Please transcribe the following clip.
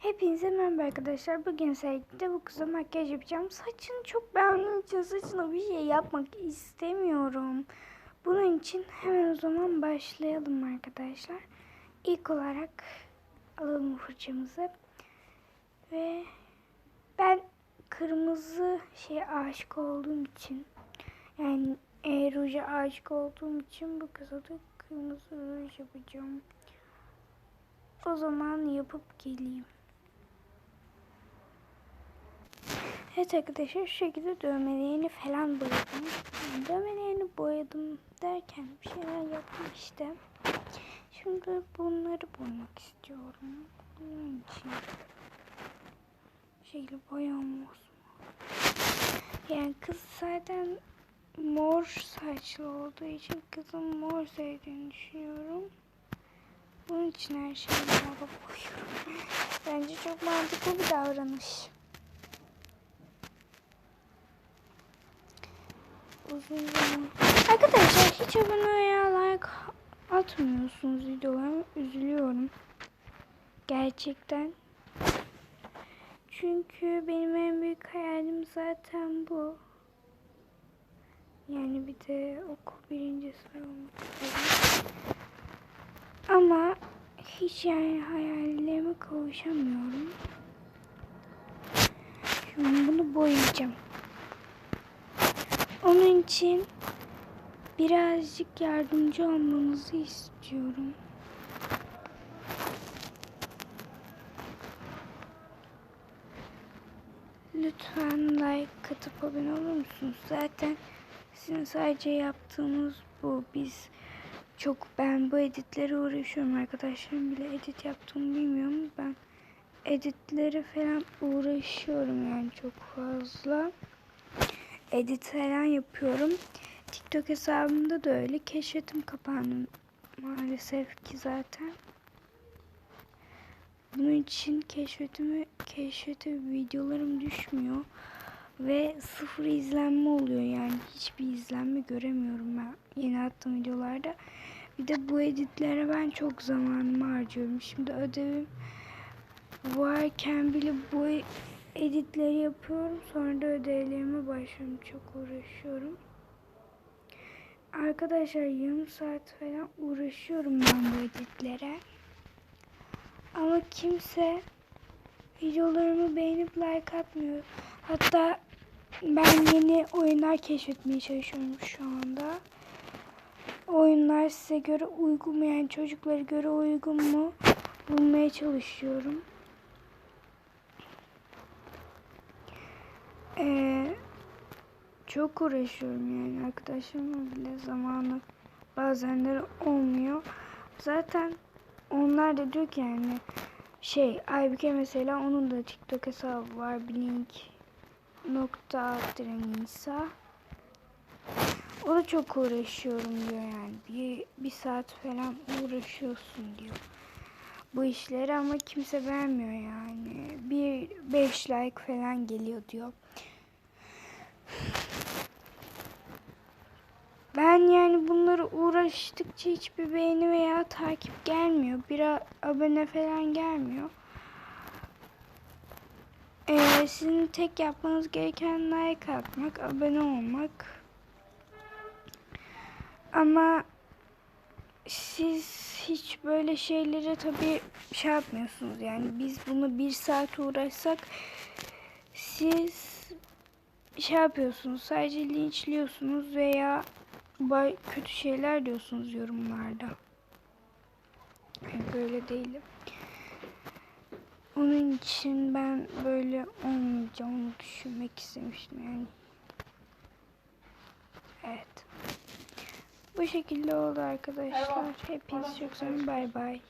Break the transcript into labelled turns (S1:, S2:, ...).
S1: Hepinize merhaba arkadaşlar. Bugün sergide bu kıza makyaj yapacağım. Saçını çok beğendiğim için saçına bir şey yapmak istemiyorum. Bunun için hemen o zaman başlayalım arkadaşlar. İlk olarak alalım fırçamızı. Ve ben kırmızı şey aşık olduğum için yani e, ruja aşık olduğum için bu kıza da kırmızı ruj yapacağım. O zaman yapıp geleyim. Evet arkadaşlar şu şekilde dövmelerini falan boyadım. Yani dövmelerini boyadım derken bir şeyler yaptım işte. Şimdi bunları boyamak istiyorum. Bunun için şekilde boyam olsun. Yani kız zaten mor saçlı olduğu için kızın mor sevdiğini düşünüyorum. Bunun için her şeyi mora boyuyorum. Bence çok mantıklı bir davranış. Uzun zaman. Arkadaşlar hiç abone veya like atmıyorsunuz videolarıma. Üzülüyorum. Gerçekten. Çünkü benim en büyük hayalim zaten bu. Yani bir de okul birinci sıra olmak. Ama hiç yani hayallerime kavuşamıyorum. Şimdi bunu boyayacağım. Onun için birazcık yardımcı olmanızı istiyorum. Lütfen like katıp abone olur musunuz? Zaten sizin sadece yaptığınız bu. Biz çok ben bu editlere uğraşıyorum. Arkadaşlarım bile edit yaptığımı bilmiyorum. Ben editlere falan uğraşıyorum yani çok fazla. Edit falan yapıyorum. TikTok hesabımda da öyle. Keşfetim kapandı maalesef ki zaten. Bunun için keşfetimi keşfete videolarım düşmüyor ve sıfır izlenme oluyor yani hiçbir izlenme göremiyorum ben yeni attığım videolarda. Bir de bu editlere ben çok zamanımı harcıyorum. Şimdi ödevim varken bile bu editleri yapıyorum. Sonra da ödevlerime başlıyorum. Çok uğraşıyorum. Arkadaşlar yarım saat falan uğraşıyorum ben bu editlere. Ama kimse videolarımı beğenip like atmıyor. Hatta ben yeni oyunlar keşfetmeye çalışıyorum şu anda. Oyunlar size göre uygun mu yani çocuklara göre uygun mu bulmaya çalışıyorum. Ee, çok uğraşıyorum yani arkadaşlarımla bile zamanı bazenleri olmuyor. Zaten onlar da diyor ki yani şey Aybüke mesela onun da TikTok hesabı var blink nokta Nisa. O da çok uğraşıyorum diyor yani. Bir, bir saat falan uğraşıyorsun diyor. Bu işleri ama kimse beğenmiyor yani. Bir beş like falan geliyor diyor. Ben yani bunları uğraştıkça hiçbir beğeni veya takip gelmiyor. Bir abone falan gelmiyor. Ee, sizin tek yapmanız gereken like atmak, abone olmak. Ama siz hiç böyle şeylere tabii şey yapmıyorsunuz. Yani biz bunu bir saat uğraşsak siz şey yapıyorsunuz. Sadece linçliyorsunuz veya kötü şeyler diyorsunuz yorumlarda. Böyle değilim. Onun için ben böyle olmayacağımı düşünmek istemiştim yani. Evet. Bu şekilde oldu arkadaşlar. Hepinizi çok seviyorum. Bay bay.